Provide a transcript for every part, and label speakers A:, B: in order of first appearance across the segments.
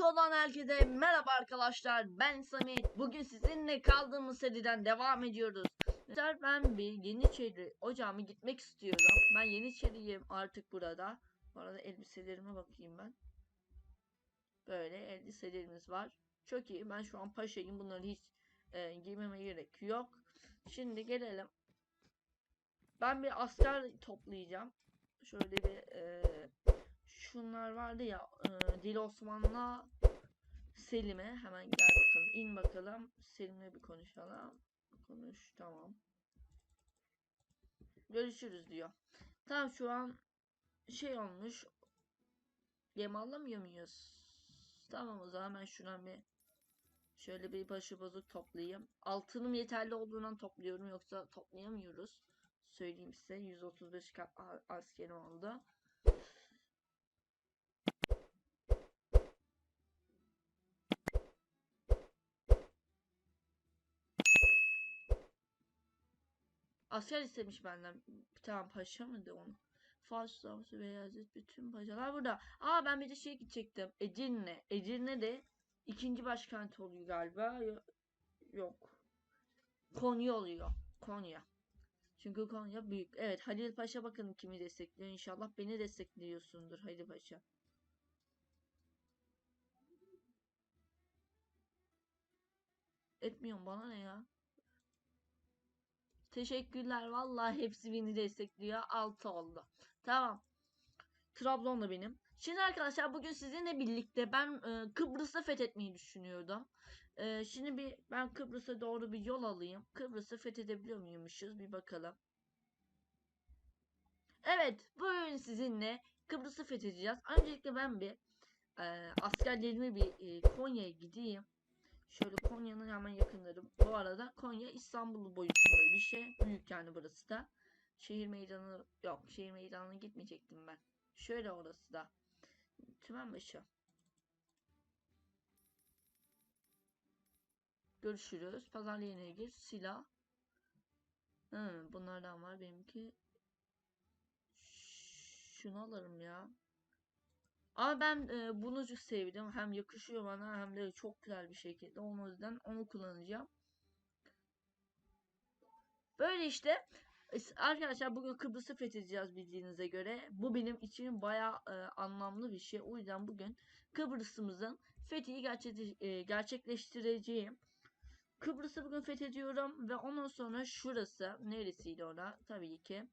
A: Kankadan herkese merhaba arkadaşlar ben Samet bugün sizinle kaldığımız seriden devam ediyoruz. Arkadaşlar ben bir Yeniçeri ocağıma gitmek istiyorum. Ben Yeniçeriyim artık burada. Bu arada elbiselerime bakayım ben. Böyle elbiselerimiz var. Çok iyi ben şu an paşayım bunları hiç e, giymeme gerek yok. Şimdi gelelim. Ben bir asker toplayacağım. Şöyle bir e, şunlar vardı ya e, Dil Osman'la Selim'e. Hemen gel bakalım. İn bakalım. Selim'le bir konuşalım. Konuş tamam. Görüşürüz diyor. Tamam şu an şey olmuş. Gemi alamıyor muyuz? Tamam o zaman ben şuradan bir şöyle bir başı bozuk toplayayım. Altınım yeterli olduğundan topluyorum yoksa toplayamıyoruz. Söyleyeyim size 135 ka- a- askerim oldu Asker istemiş benden. Bir tane paşa mıydı onu? Fars Savcı Beyazıt bütün paşalar burada. Aa ben bir de şey gidecektim. Edirne. Edirne de ikinci başkent oluyor galiba. Yo- Yok. Konya oluyor. Konya. Çünkü Konya büyük. Evet Halil Paşa bakın kimi destekliyor. İnşallah beni destekliyorsundur Halil Paşa. Etmiyorum bana ne ya? Teşekkürler. Vallahi hepsi beni destekliyor. 6 oldu. Tamam. Trabzon da benim. Şimdi arkadaşlar bugün sizinle birlikte ben e, Kıbrıs'ı fethetmeyi düşünüyordum. E, şimdi bir ben Kıbrıs'a doğru bir yol alayım. Kıbrıs'ı fethedebiliyor muymuşuz bir bakalım. Evet, bugün sizinle Kıbrıs'ı fethedeceğiz. Öncelikle ben bir e, askerlerimi bir e, Konya'ya gideyim. Şöyle Konya'nın hemen yakınları. Bu arada Konya İstanbul boyutunda bir şey. Büyük yani burası da. Şehir meydanı yok. Şehir meydanına gitmeyecektim ben. Şöyle orası da. Tümenbaşı. Görüşürüz. Pazar yerine gir. Silah. Hı, bunlardan var benimki. Şunu alırım ya. Ama ben e, bunu çok sevdim. Hem yakışıyor bana hem de çok güzel bir şekilde. O yüzden onu kullanacağım. Böyle işte. Es- Arkadaşlar bugün Kıbrıs'ı fethedeceğiz bildiğinize göre. Bu benim için baya anlamlı bir şey. O yüzden bugün Kıbrıs'ımızın fethini gerçek- e, gerçekleştireceğim. Kıbrıs'ı bugün fethediyorum ve ondan sonra şurası neresiydi ona tabii ki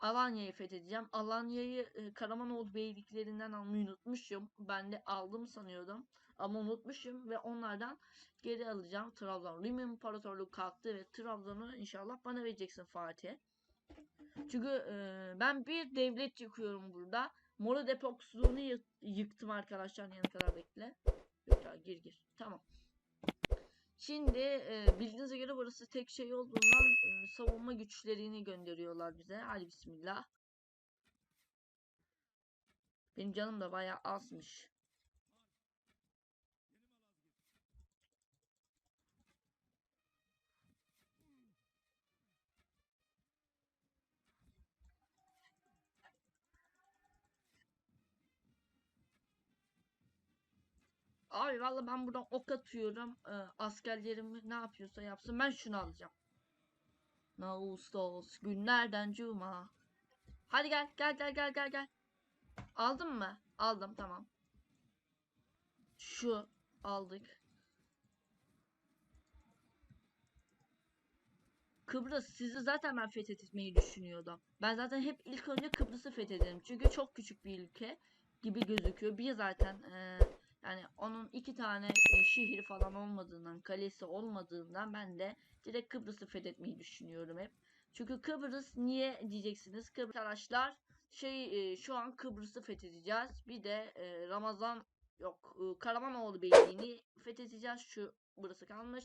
A: Alanya'yı fethedeceğim. Alanya'yı e, Karamanoğlu beyliklerinden almayı unutmuşum. Ben de aldım sanıyordum. Ama unutmuşum ve onlardan geri alacağım. Trabzon. Rim İmparatorluğu kalktı ve Trabzon'u inşallah bana vereceksin Fatih. Çünkü e, ben bir devlet yıkıyorum burada. Moro depoksluğunu yı- yıktım arkadaşlar. Yani kadar bekle. Yok gir gir. Tamam. Şimdi e, bildiğinize göre burası tek şey olduğundan e, savunma güçlerini gönderiyorlar bize. Hadi bismillah. Benim canım da bayağı azmış. Abi vallahi ben buradan ok atıyorum. E, askerlerim ne yapıyorsa yapsın. Ben şunu alacağım. Ağustos günlerden cuma. Hadi gel gel gel gel gel gel. Aldın mı? Aldım tamam. Şu aldık. Kıbrıs sizi zaten ben fethetmeyi düşünüyordum. Ben zaten hep ilk önce Kıbrıs'ı fethederim. Çünkü çok küçük bir ülke gibi gözüküyor. Bir zaten e, yani onun iki tane e, şehri falan olmadığından, kalesi olmadığından ben de direkt Kıbrıs'ı fethetmeyi düşünüyorum hep. Çünkü Kıbrıs niye diyeceksiniz? Kıbrıs arkadaşlar şey e, şu an Kıbrıs'ı fethedeceğiz. Bir de e, Ramazan yok e, Karamanoğlu Beyliğini fethedeceğiz. Şu burası kalmış.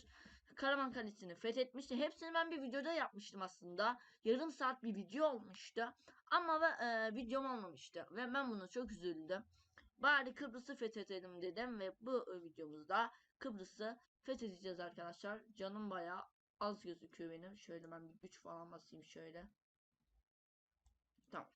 A: Karaman Kalesi'ni fethetmişti. Hepsini ben bir videoda yapmıştım aslında. Yarım saat bir video olmuştu. Ama e, videom olmamıştı. Ve ben buna çok üzüldüm. Bari Kıbrıs'ı fethedelim dedim ve bu videomuzda Kıbrıs'ı fethedeceğiz arkadaşlar. Canım bayağı az gözüküyor benim. Şöyle ben bir güç falan basayım şöyle. Tamam.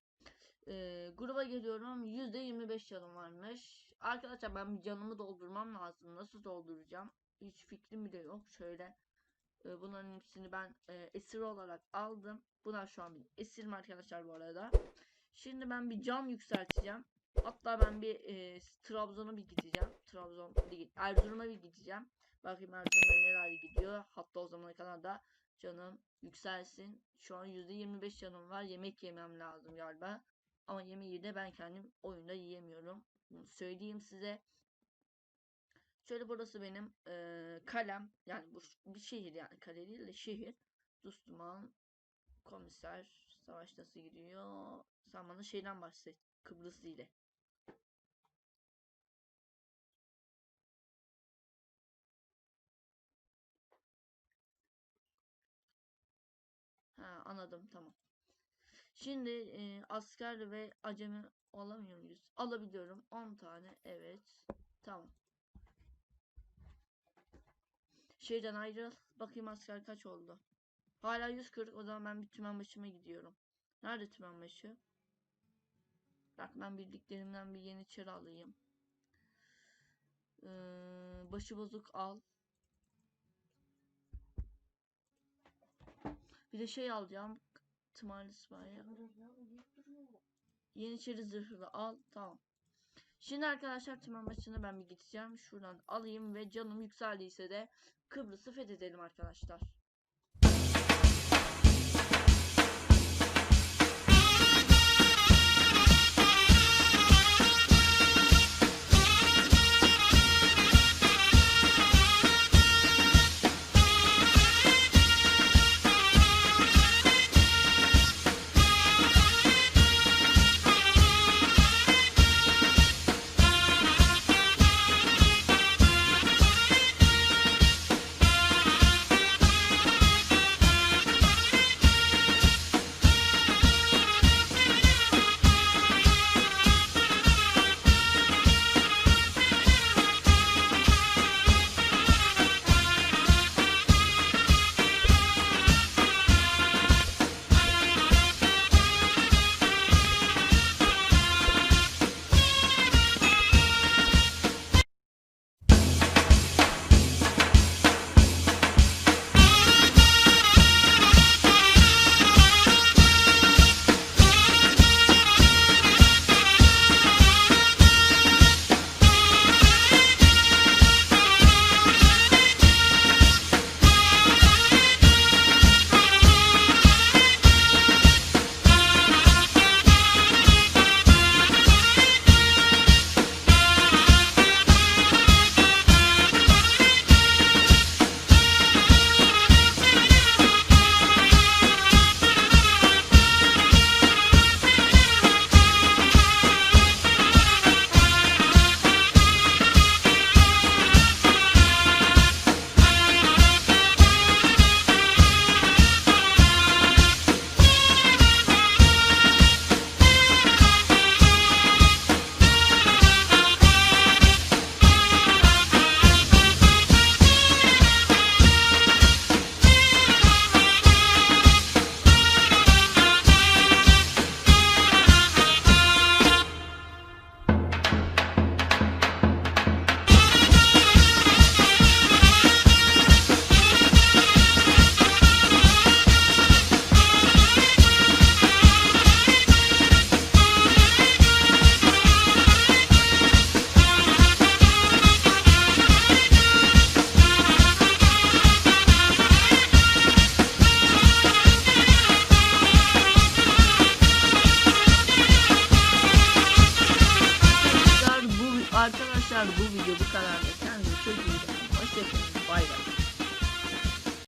A: E, gruba geliyorum. %25 canım varmış. arkadaşlar ben canımı doldurmam lazım. Nasıl dolduracağım? Hiç fikrim bile yok. Şöyle e, bunların hepsini ben e, esir olarak aldım. Bunlar şu an benim esirim arkadaşlar bu arada. Şimdi ben bir can yükselteceğim. Hatta ben bir e, Trabzon'a bir gideceğim. Trabzon değil. Erzurum'a bir gideceğim. Bakayım Erzurum'a neler gidiyor. Hatta o zamana kadar da canım yükselsin. Şu an %25 canım var. Yemek yemem lazım galiba. Ama yemeği de ben kendim oyunda yiyemiyorum. Bunu söyleyeyim size. Şöyle burası benim eee, kalem. Yani bu bir şehir yani kale değil de şehir. Dustuman, komiser, savaş nasıl gidiyor? Sen bana şeyden bahset. Kıbrıs ile. Anladım tamam. Şimdi e, asker ve acemi alamıyor muyuz? Alabiliyorum. 10 tane. Evet. Tamam. Şeyden ayrıl. Bakayım asker kaç oldu. Hala 140. O zaman ben bir tümen başıma gidiyorum. Nerede tümen başı? Bak ben bildiklerimden bir yeniçeri alayım. Ee, başı bozuk al. Bir de şey alacağım. Tımarlı sipahi. Yeniçeri zırhlı al. Tamam. Şimdi arkadaşlar tümen başına ben bir gideceğim. Şuradan alayım ve canım yükseldiyse de Kıbrıs'ı fethedelim arkadaşlar.